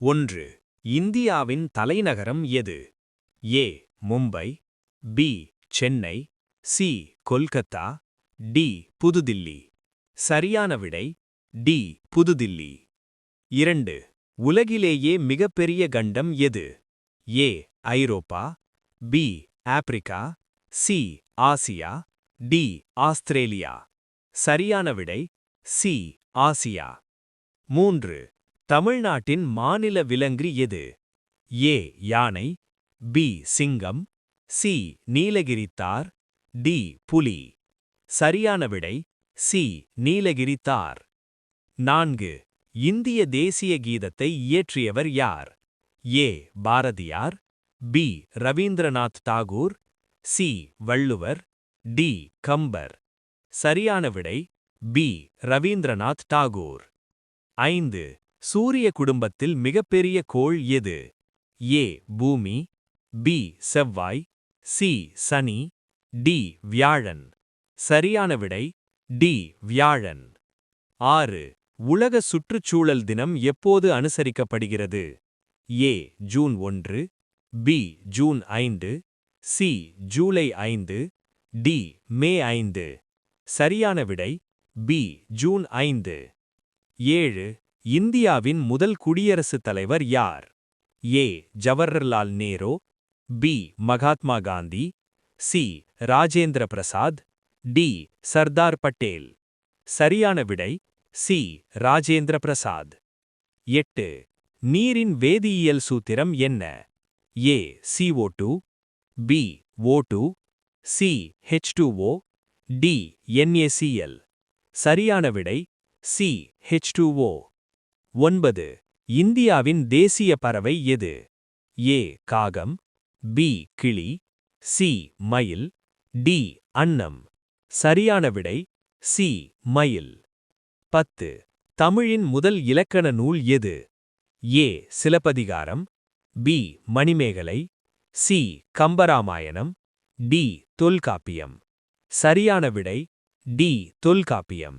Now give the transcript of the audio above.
ஒன்று. இந்தியாவின் தலைநகரம் எது? A. Mumbai B. Chennai C. Kolkata D. Pudhu Dhilli. சரியான விடை டி. புதுதில்லி. இரண்டு. உலகிலேயே மிகப்பெரிய கண்டம் எது? A. Europe B. Africa C. Asia D. Australia. சரியான விடை சி. ஆசியா. மூன்று. தமிழ்நாட்டின் மாநில விலங்கு எது? ஏ யானை பி சிங்கம் சி நீலகிரித்தார் டி புலி. சரியான விடை சி நீலகிரித்தார். நான்கு இந்திய தேசிய கீதத்தை இயற்றியவர் யார்? A Bharathiyar B Rabindranath Tagore C Valluvar D Kambar. சரியான விடை பி ரவீந்திரநாத் டாகூர் ஐந்து சூரிய குடும்பத்தில் மிகப்பெரிய கோள் எது? ஏ பூமி பி செவ்வாய் சி சனி டி வியாழன். சரியான விடை டி வியாழன். ஆறு உலக சுற்றுச்சூழல் தினம் எப்போது அனுசரிக்கப்படுகிறது? ஏ ஜூன் ஒன்று பி ஜூன் ஐந்து சி ஜூலை ஐந்து டி மே ஐந்து. சரியான விடை பி ஜூன் ஐந்து. ஏழு இந்தியாவின் முதல் குடியரசுத் தலைவர் யார்? A. Jawaharlal Nehru B. Mahatma Gandhi C. Rajendra Prasad D. Sardar Patel. சரியான விடை சி. ராஜேந்திர பிரசாத். எட்டு. நீரின் வேதியியல் சூத்திரம் என்ன? A. CO two B. O two C. H two O D. NACL சரியான விடை சி. ஹெச் டூ ஓ. ஒன்பது. இந்தியாவின் தேசிய பறவை எது? ஏ. காகம். பி. கிளி. சி. மயில். டி. அன்னம். சரியான விடை சி. மயில். பத்து. தமிழின் முதல் இலக்கண நூல் எது? A. Silappathikaram. B. Manimekalai. C. Kambaramayanam. D. Tholkappiyam. சரியான விடை டி. தொல்காப்பியம்.